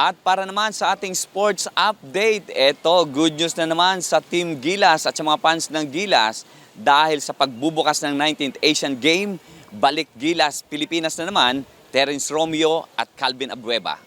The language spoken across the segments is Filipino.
At para naman sa ating sports update, eto, good news na naman sa Team Gilas at sa mga fans ng Gilas dahil sa pagbubukas ng 19th Asian Game, balik Gilas, Pilipinas na naman, Terence Romeo at Calvin Abueva.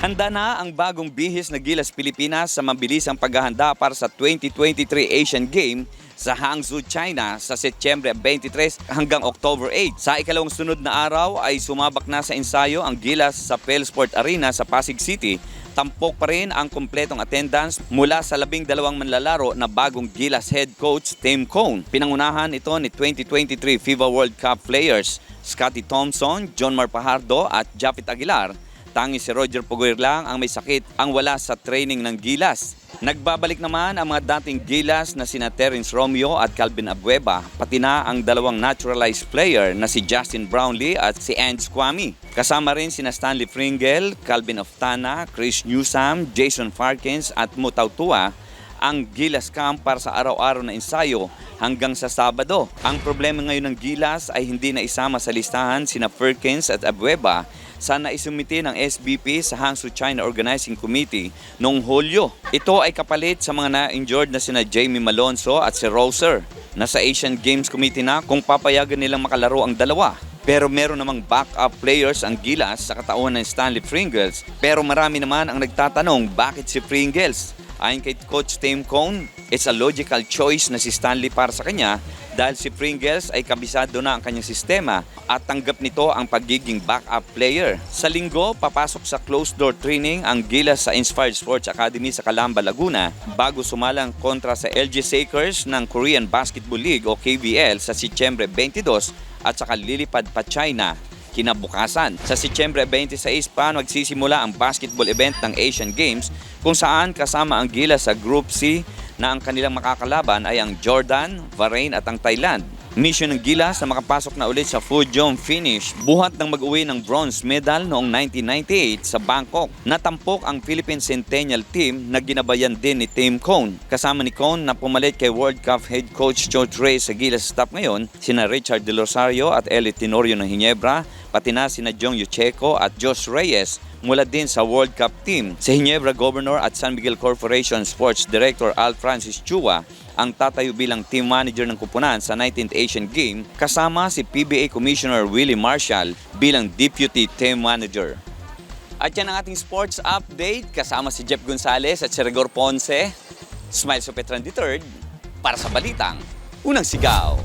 Handa na ang bagong bihis na Gilas Pilipinas sa mabilisang paghahanda para sa 2023 Asian Game sa Hangzhou, China sa Setyembre 23 hanggang October 8. Sa ikalawang sunod na araw ay sumabak na sa ensayo ang Gilas sa Pelsport Arena sa Pasig City. Tampok pa rin ang kumpletong attendance mula sa labing dalawang manlalaro na bagong Gilas head coach Tim Cone. Pinangunahan ito ni 2023 FIBA World Cup players Scotty Thompson, John Mar Pajardo at Japit Aguilar. Tangi si Roger Pugoy lang ang may sakit ang wala sa training ng Gilas. Nagbabalik naman ang mga dating Gilas na sina Terence Romeo at Calvin Abueva, pati na ang dalawang naturalized player na si Justin Brownlee at si Ange Kwame. Kasama rin sina Stanley Fringel, Calvin Oftana, Chris Newsam, Jason Farkins at Mutautua ang Gilas Camp para sa araw-araw na ensayo hanggang sa Sabado. Ang problema ngayon ng Gilas ay hindi na isama sa listahan sina Perkins at Abueva sana isumite ng SBP sa Hangzhou China Organizing Committee noong Hulyo. Ito ay kapalit sa mga na-injured na sina Jamie Malonzo at si Roser. Nasa Asian Games Committee na kung papayagan nilang makalaro ang dalawa. Pero meron namang backup players ang Gilas sa katauhan ng Stanley Pringles. Pero marami naman ang nagtatanong bakit si Pringles? Ayon kay Coach Tim Cone, it's a logical choice na si Stanley para sa kanya dahil si Pringles ay kabisado na ang kanyang sistema at tanggap nito ang pagiging backup player. Sa linggo, papasok sa closed-door training ang Gilas sa Inspired Sports Academy sa Calamba, Laguna bago sumalang kontra sa LG Sakers ng Korean Basketball League o KBL sa Setyembre 22 at saka lilipad pa China kinabukasan. Sa Setyembre 26 pa magsisimula ang basketball event ng Asian Games kung saan kasama ang Gilas sa Group C na ang kanilang makakalaban ay ang Jordan, Bahrain at ang Thailand. Mission ng Gilas na makapasok na ulit sa Fujong finish buhat ng mag-uwi ng bronze medal noong 1998 sa Bangkok. Natampok ang Philippine Centennial Team na ginabayan din ni Tim Cone. Kasama ni Cone na pumalit kay World Cup head coach George Reyes sa Gilas staff ngayon, sina Richard De Rosario at Ellie Tenorio ng Hinebra, pati na sina Jong Yucheco at Josh Reyes mula din sa World Cup team. Si Hinebra Governor at San Miguel Corporation Sports Director Al Francis Chua ang tatayo bilang team manager ng kupunan sa 19th Asian Game kasama si PBA Commissioner Willie Marshall bilang deputy team manager. At yan ang ating sports update kasama si Jeff Gonzalez at si Rigor Ponce. Smile sa Petran III para sa Balitang Unang Sigaw.